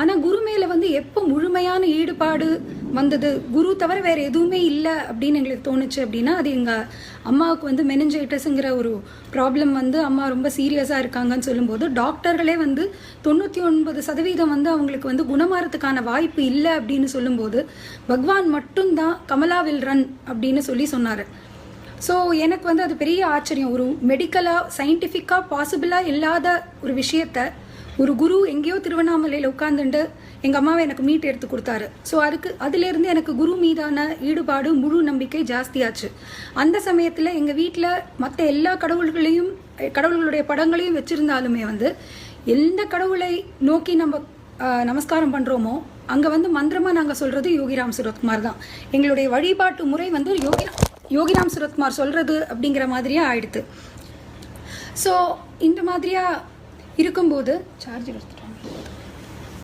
ஆனால் குரு மேலே வந்து எப்போ முழுமையான ஈடுபாடு வந்தது? குரு தவிர வேறு எதுவுமே இல்லை அப்படின்னு எங்களுக்கு தோணுச்சு அப்படின்னா அது எங்கள் அம்மாவுக்கு வந்து மெனஞ்சைட்டஸுங்கிற ஒரு ப்ராப்ளம் வந்து அம்மா ரொம்ப சீரியஸாக இருக்காங்கன்னு சொல்லும்போது டாக்டர்களே வந்து தொண்ணூற்றி ஒன்பது சதவீதம் வந்து அவங்களுக்கு வந்து குணமாறதுக்கான வாய்ப்பு இல்லை அப்படின்னு சொல்லும்போது பகவான் மட்டும்தான் கமலா வில் ரன் அப்படின்னு சொல்லி சொன்னார். ஸோ எனக்கு வந்து அது பெரிய ஆச்சரியம். ஒரு மெடிக்கலாக சயின்டிஃபிக்காக பாசிபிளாக இல்லாத ஒரு விஷயத்தை ஒரு குரு எங்கேயோ திருவண்ணாமலையில் உட்காந்துட்டு எங்கள் அம்மாவை எனக்கு மீட் எடுத்து கொடுத்தாரு. ஸோ அதுக்கு அதுலேருந்து எனக்கு குரு மீதான ஈடுபாடு முழு நம்பிக்கை ஜாஸ்தியாச்சு. அந்த சமயத்தில் எங்கள் வீட்டில் மற்ற எல்லா கடவுள்களையும் கடவுள்களுடைய படங்களையும் வச்சுருந்தாலுமே வந்து எந்த கடவுளை நோக்கி நம்ம நமஸ்காரம் பண்ணுறோமோ அங்கே வந்து மந்திரமாக நாங்கள் சொல்கிறது யோகிராம் சுரத்குமார் தான். எங்களுடைய வழிபாட்டு முறை வந்து யோகி யோகிராம் சுரத்குமார் சொல்கிறது அப்படிங்கிற மாதிரியே ஆயிடுது ஸோ இந்த மாதிரியா இருக்கும்போது சார்ஜ் எடுத்துட்டேன்